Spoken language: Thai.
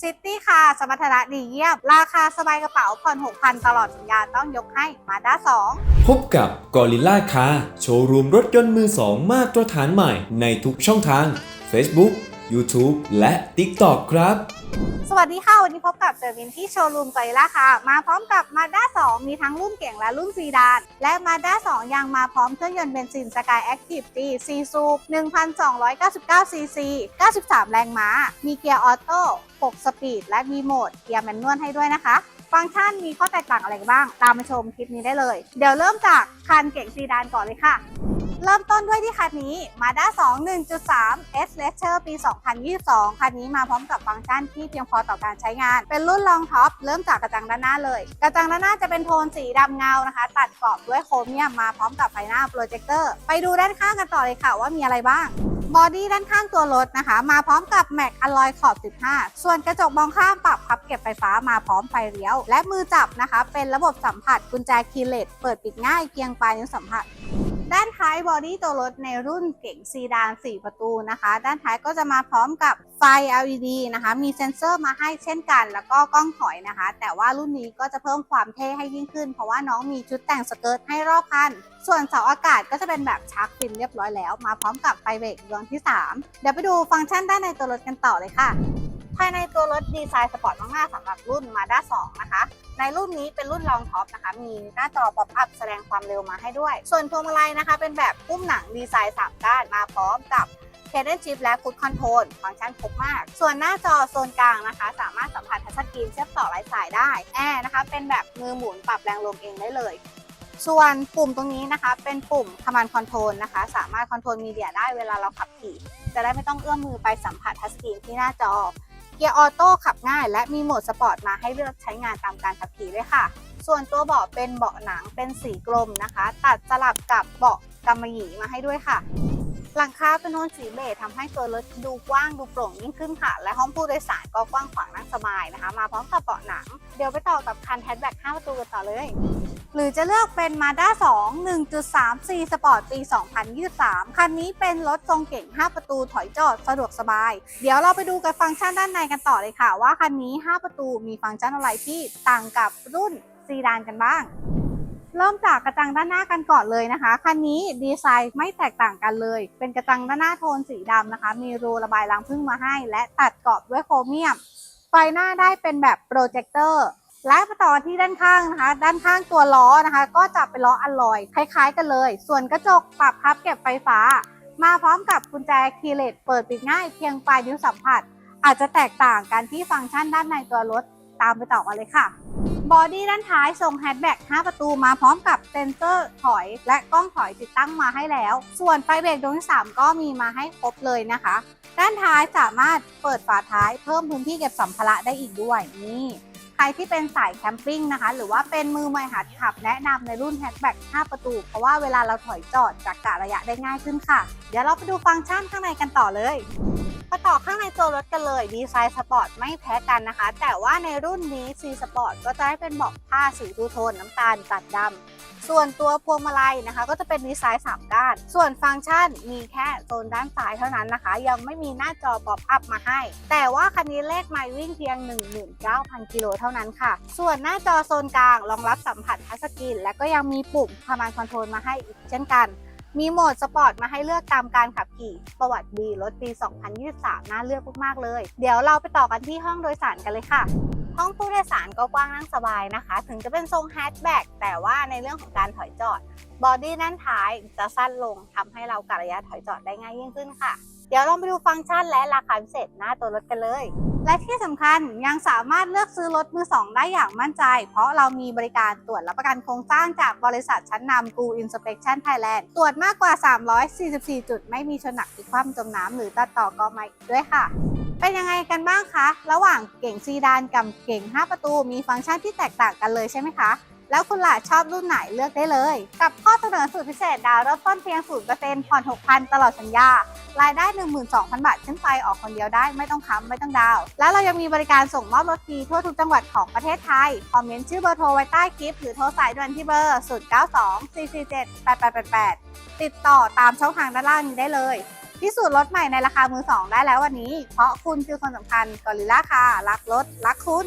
ซิตี้ค่ะสมรรถนะดีเยี่ยม ราคาสบายกระเป๋าผ่อน 6,000 ตลอดสัญญาต้องยกให้มาด้า2พบกับ g o r i l l a Car โชว์รูมรถยนต์มือสองมาตรฐานใหม่ในทุกช่องทาง Facebook YouTube และ TikTok ครับ สวัสดีค่ะ วันนี้พบกับเซอร์วินที่โชว์รูมไกล่าค่ะ มาพร้อมกับมาด้า2มีทั้งรุ่นเก่งและรุ่นซีดาน และมาด้า2ยังมาพร้อมเครื่องยนต์เบนซินสกายแอคทีฟดีซีซู1,299ซีซี93 แรงม้า มีเกียร์ออโต้6สปีด และมีโหมดเกียร์แมนนวลให้ด้วยนะคะฟังก์ชันมีข้อแตกต่างอะไรบ้าง ตามมาชมคลิปนี้ได้เลย เดี๋ยวเริ่มจากคันเก่งซีดานก่อนเลยค่ะ เริ่มต้นด้วยที่คันนี้ Mazda 2 1.3 S l e t c h e r ปี 2022 คันนี้มาพร้อมกับฟังก์ชันที่เพียงพอต่อการใช้งาน เป็นรุ่นรองท็อป เริ่มจากกระจังด้านหน้าเลย กระจังด้านหน้าจะเป็นโทนสีดำเงานะคะ ตัดกรอบด้วยโครเมียมมาพร้อมกับไฟหน้าโปรเจคเตอร์ ไปดูด้านข้างกันต่อเลยค่ะว่ามีอะไรบ้างบอดี้ด้านข้างตัวรถนะคะ มาพร้อมกับแม็กอลลอยขอบ 15 ส่วนกระจกมองข้างปรับพับเก็บไฟฟ้ามาพร้อมไฟเลี้ยว และมือจับนะคะ เป็นระบบสัมผัสกุญแจคีย์เลสเปิดปิดง่ายเพียงปลายนิ้วสัมผัส ด้านท้ายบอดี้ตัวรถในรุ่นเก๋งซีดาน 4 ประตูนะคะ ด้านท้ายก็จะมาพร้อมกับไฟ LED นะคะ มีเซ็นเซอร์มาให้เช่นกัน แล้วก็กล้องถอยนะคะ แต่ว่ารุ่นนี้ก็จะเพิ่มความเท่ให้ยิ่งขึ้น เพราะว่าน้องมีชุดแต่งสเกิร์ตให้รอบคัน ส่วนเสาอากาศก็จะเป็นแบบชักฟินเรียบร้อยแล้ว มาพร้อมกับไฟเบรกดวงที่ 3 เดี๋ยวไปดูฟังก์ชันด้านในตัวรถกันต่อเลยค่ะ ภายในตัวรถดีไซน์สปอร์ตมากๆสำหรับรุ่น Mazda 2 นะคะ ในรุ่นนี้เป็นรุ่นรองท็อปนะคะ มีหน้าจอป๊อปอัพแสดงความเร็วมาให้ด้วย ส่วนพวงมาลัยนะคะ เป็นแบบพุ่มหนังดีไซน์ 3 ด้านมาพร้อมกับ p a d a l Shift และ Foot Control ฟังก์ชันครบมาก ส่วนหน้าจอโซนกลางนะคะ สามารถสัมผัสทัชสกรีนเชื่อมต่อไร้สายได้ แอร์นะคะ เป็นแบบมือหมุนปรับแรงลมเองได้เลย ส่วนปุ่มตรงนี้นะคะ เป็นปุ่ม Command Control นะคะ สามารถคอนโทรลมีเดียได้เวลาเราขับขี่ จะได้ไม่ต้องเอื้อมมือไปสัมผัสทัชสกรีนที่หน้าจอ กียร์ออโต้ขับง่ายและมีโหมดสปอร์ตมาให้เลือกใช้งานตามการขับขี่ด้วยค่ะ ส่วนตัวเบาะเป็นเบาะหนังเป็นสีกลมนะคะ ตัดสลับกับเบาะกำมะหยี่มาให้ด้วยค่ะ หลังคาเป็นโทนสีเบจทำให้ตัวรถดูกว้างดูโปร่งยิ่งขึ้นค่ะ และห้องผู้โดยสารก็กว้างขวางนั่งสบายนะคะ มาพร้อมกับเบาะหนัง เดี๋ยวไปต่อกับคันแฮชแบ็ก5ประตูกันต่อเลย หรือจะเลือกเป็น Mazda 2 1.3 C Sport ปี 2023 คันนี้เป็นรถทรงเก่ง 5 ประตูถอยจอดสะดวกสบาย เดี๋ยวเราไปดูกับฟังก์ชันด้านในกันต่อเลยค่ะ ว่าคันนี้ 5 ประตูมีฟังก์ชันอะไรที่ต่างกับรุ่นซีดานกันบ้างเริ่มจากกระจังด้านหน้ากันก่อนเลยนะคะ คันนี้ดีไซน์ไม่แตกต่างกันเลย เป็นกระจังด้านหน้าโทนสีดำนะคะ มีรูระบายรังผึ้งมาให้ และตัดกรอบด้วยโครเมียม ไฟหน้าได้เป็นแบบโปรเจคเตอร์ และมาต่อที่ด้านข้างนะคะ ด้านข้างตัวล้อนะคะ ก็จะเป็นล้ออัลลอยคล้าย ๆ กันเลย ส่วนกระจกปรับพับเก็บไฟฟ้า มาพร้อมกับกุญแจคีย์เลสเปิดปิดง่ายเพียงปลายนิ้วสัมผัส อาจจะแตกต่างกันที่ฟังก์ชันด้านในตัวรถตามไปต่อกันเลยค่ะบอดี้ด้านท้ายทรงแฮชแบ็ก5 ประตูมาพร้อมกับเซ็นเซอร์ถอย และกล้องถอยติดตั้งมาให้แล้ว ส่วนไฟเบรกดวงที่ 3 ก็มีมาให้ครบเลยนะคะ ด้านท้ายสามารถเปิดฝาท้ายเพิ่มพื้นที่เก็บสัมภาระได้อีกด้วยนี่ รที่เป็นสายแคมปิ้งนะคะ หรือว่าเป็นมือใหม่หัดขับ แนะนำในรุ่นแฮชแบ็ก5 ประตู เพราะว่าเวลาเราถอยจอดจากกะระยะได้ง่ายขึ้นค่ะ เดี๋ยวเราไปดูฟังก์ชันข้างในกันต่อเลย มาต่อข้างในตัวรถกันเลยดีไซน์สปอร์ตไม่แพ้กันนะคะ แต่ว่าในรุ่นนี้ C Sport ก็จะให้เป็นเบาะผ้าสีทูโทนน้ำตาลตัดดำส่วนตัวพวงมาลัยนะคะ ก็จะเป็นดีไซน์ 3 ด้าน ส่วนฟังก์ชันมีแค่โซนด้านซ้ายเท่านั้นนะคะ ยังไม่มีหน้าจอป๊อปอัพมาให้ แต่ว่าคันนี้เลขไมล์วิ่งเพียง 19,000 กิโลเท่านั้นค่ะ ส่วนหน้าจอโซนกลางรองรับสัมผัสทัชสกรีนและก็ยังมีปุ่ม Command Control มาให้อีกเช่นกัน มีโหมดสปอร์ตมาให้เลือกตามการขับขี่ประวัติดีรถปี 2023 น่าเลือกมากๆเลย เดี๋ยวเราไปต่อกันที่ห้องโดยสารกันเลยค่ะ ห้องผู้โดยสารก็กว้างนั่งสบายนะคะ ถึงจะเป็นทรงแฮชแบ็กแต่ว่าในเรื่องของการถอยจอดบอดี้ด้านท้ายจะสั้นลงทำให้เรากะระยะถอยจอดได้ง่ายยิ่งขึ้นค่ะ เดี๋ยวลองไปดูฟังก์ชันและราคาพิเศษหน้าตัวรถกันเลย และที่สำคัญยังสามารถเลือกซื้อรถมือสองได้อย่างมั่นใจ เพราะเรามีบริการตรวจรับประกันโครงสร้างจากบริษัทชั้นนำ Go Inspection Thailand ตรวจมากกว่า 344 จุด ไม่มีชนหนักพลิกคว่ำจมน้ำหรือตัดต่อกอไม้ด้วยค่ะ เป็นยังไงกันบ้างคะ ระหว่างเก่งซีดานกับเก่ง 5 ประตูมีฟังก์ชันที่แตกต่างกันเลยใช่ไหมคะแล้วคุณล่ะชอบรุ่นไหนเลือกได้เลย กับข้อเสนอสุดพิเศษดาวเริ่มต้นเพียง 0%ผ่อน 6,000 ตลอดสัญญา รายได้ 12,000 บาทขึ้นไปออกคนเดียวได้ไม่ต้องค้ำไม่ต้องดาว แล้วเรายังมีบริการส่งมอบรถฟรีทั่วทุกจังหวัดของประเทศไทย คอมเมนต์ชื่อเบอร์โทรไว้ใต้คลิป หรือโทรสายด่วนที่เบอร์ 0924478888 ติดต่อตามช่องทางด้านล่างนี้ได้เลยพิสูจน์รถใหม่ในราคามือสองได้แล้ววันนี้ เพราะคุณคือคนสำคัญกอริล่าค่ะ รักรถ รักคุณ